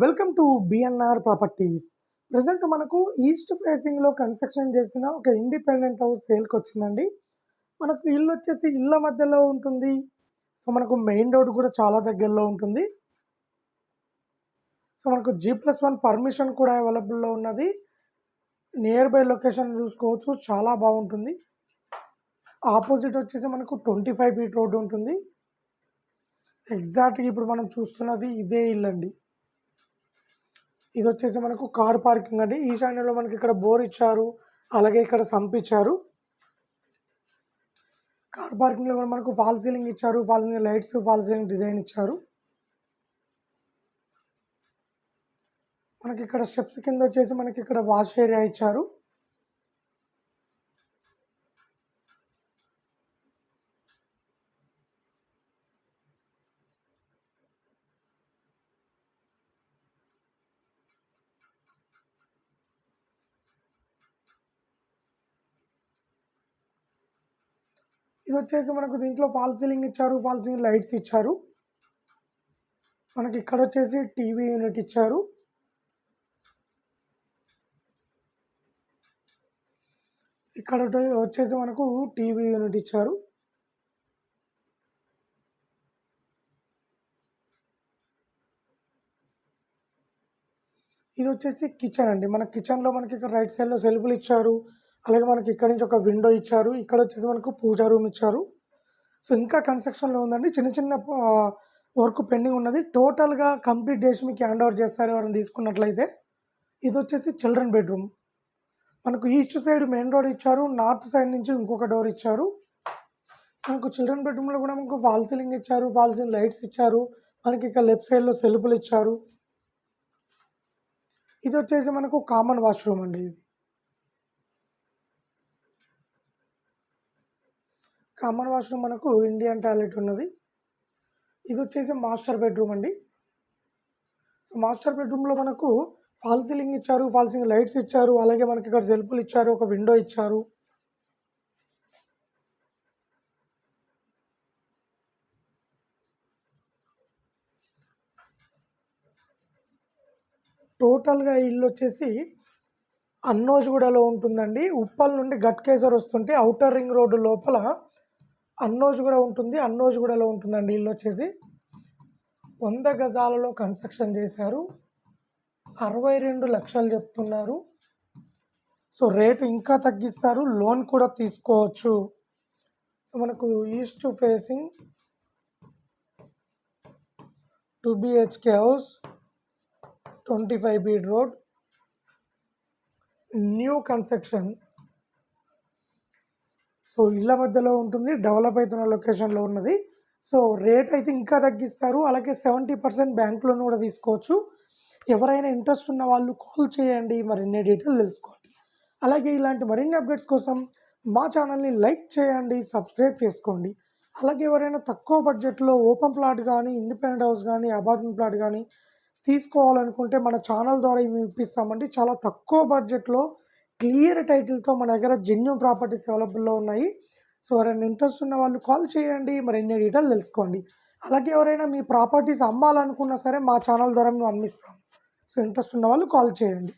Welcome to BNR properties present మనకు east ఫేసింగ్లో construction చేసిన ఒక ఇండిపెండెంట్ హౌస్ సేల్కి వచ్చిందండి. మనకు ఇల్లు వచ్చేసి ఇళ్ళ మధ్యలో ఉంటుంది. సో మనకు మెయిన్ రోడ్ కూడా చాలా దగ్గరలో ఉంటుంది. సో మనకు జీ ప్లస్ వన్ పర్మిషన్ కూడా అవైలబుల్లో ఉన్నది. నియర్ బై లొకేషన్ చూసుకోవచ్చు. చాలా బాగుంటుంది. ఆపోజిట్ వచ్చేసి మనకు ట్వంటీ ఫైవ్ ఫీట్ రోడ్ ఉంటుంది ఎగ్జాక్ట్గా ఇప్పుడు మనం చూస్తున్నది ఇదే ఇల్లు అండి ఇది వచ్చేసి మనకు కార్ పార్కింగ్ అండి. ఈశాన్యంలో మనకి ఇక్కడ బోర్ ఇచ్చారు. అలాగే ఇక్కడ సంప్ ఇచ్చారు. కార్ పార్కింగ్లో కూడా మనకు ఫాల్ సీలింగ్ ఇచ్చారు. Fall ceiling lights fall ceiling design ఇచ్చారు. మనకి ఇక్కడ స్టెప్స్ కింద వచ్చేసి మనకి ఇక్కడ వాష్ ఏరియా ఇచ్చారు. ఇది వచ్చేసి మనకు దీంట్లో ఫాల్ సీలింగ్ ఇచ్చారు ఫాల్ సీలింగ్ లైట్స్ ఇచ్చారు. మనకి ఇక్కడ వచ్చేసి టీవీ యూనిట్ ఇచ్చారు. ఇక్కడ వచ్చేసి మనకు టీవీ యూనిట్ ఇచ్చారు. ఇది వచ్చేసి కిచెన్ అండి. మన కిచెన్లో మనకి ఇక్కడ రైట్ సైడ్లో సెల్ఫ్లు ఇచ్చారు. అలాగే మనకి ఇక్కడ నుంచి ఒక విండో ఇచ్చారు. ఇక్కడ వచ్చేసి మనకు పూజా రూమ్ ఇచ్చారు. సో ఇంకా కన్స్ట్రక్షన్లో ఉందండి. చిన్న చిన్న వర్క్ పెండింగ్ ఉన్నది. టోటల్గా కంప్లీట్ చేసి మీకు హ్యాండ్ ఓవర్ చేస్తారు ఎవరైనా తీసుకున్నట్లయితే. ఇది వచ్చేసి చిల్డ్రన్ బెడ్రూమ్ మనకు ఈస్ట్ సైడ్ మెయిన్ రోడ్ ఇచ్చారు. నార్త్ సైడ్ నుంచి ఇంకొక డోర్ ఇచ్చారు. మనకు చిల్డ్రన్ బెడ్రూమ్లో కూడా మనకు ఫాల్ సీలింగ్ ఇచ్చారు. వాల్ సీలింగ్ లైట్స్ ఇచ్చారు. మనకి ఇక్కడ లెఫ్ట్ సైడ్లో సెల్ఫ్లు ఇచ్చారు. ఇది వచ్చేసి మనకు కామన్ వాష్రూమ్ అండి ఇది. కామన్ వాష్రూమ్ మనకు ఇండియన్ టాయిలెట్ ఉన్నది. ఇది వచ్చేసి మాస్టర్ బెడ్రూమ్ అండి. సో మాస్టర్ బెడ్రూమ్లో మనకు ఫాల్ సీలింగ్ ఇచ్చారు ఫాల్ సీలింగ్ లైట్స్ ఇచ్చారు అలాగే మనకి ఇక్కడ సెల్ఫ్లు ఇచ్చారు ఒక విండో ఇచ్చారు. టోటల్గా ఇల్లు వచ్చేసి అన్నోజ్గూడలో ఉంటుందండి. ఉప్పల్ నుండి గట్కేసర్ వస్తుంటే అవుటర్ రింగ్ రోడ్డు లోపల అన్నోజ్ కూడా ఉంటుంది. అన్నోజ్గూడలో ఉంటుందండి ఇల్లు వచ్చేసి. వంద గజాలలో కన్స్ట్రక్షన్ చేశారు. అరవై రెండు లక్షలు చెప్తున్నారు. సో రేటు ఇంకా తగ్గిస్తారు. లోన్ కూడా తీసుకోవచ్చు. సో మనకు east facing two BHK house twenty five feet road new construction so ఇళ్ళ మధ్యలో ఉంటుంది. డెవలప్ అవుతున్న లొకేషన్లో ఉన్నది. సో రేట్ అయితే ఇంకా తగ్గిస్తారు. అలాగే సెవెంటీ పర్సెంట్ బ్యాంక్ లోన్ కూడా తీసుకోవచ్చు. ఎవరైనా ఇంట్రెస్ట్ ఉన్న వాళ్ళు కాల్ చేయండి. మరిన్ని డీటెయిల్ తెలుసుకోండి. అలాగే ఇలాంటి మరిన్ని అప్డేట్స్ కోసం మా ఛానల్ని లైక్ చేయండి సబ్స్క్రైబ్ చేసుకోండి. అలాగే ఎవరైనా తక్కువ బడ్జెట్లో ఓపెన్ ప్లాట్ కానీ ఇండిపెండెంట్ హౌస్ కానీ అపార్ట్మెంట్ ప్లాట్ కానీ తీసుకోవాలనుకుంటే మన ఛానల్ ద్వారా ఇవి ఇప్పిస్తామండి. చాలా తక్కువ బడ్జెట్లో క్లియర్ టైటిల్తో మన దగ్గర జెన్యున్ ప్రాపర్టీస్ అవైలబుల్లో ఉన్నాయి. సో ఎవరైనా ఇంట్రెస్ట్ ఉన్న వాళ్ళు కాల్ చేయండి. మరి ఎన్ని డీటెయిల్ తెలుసుకోండి. అలాగే ఎవరైనా మీ ప్రాపర్టీస్ అమ్మాలనుకున్నా సరే మా ఛానల్ ద్వారా మేము అమ్మిస్తాం. సో ఇంట్రెస్ట్ ఉన్న వాళ్ళు కాల్ చేయండి.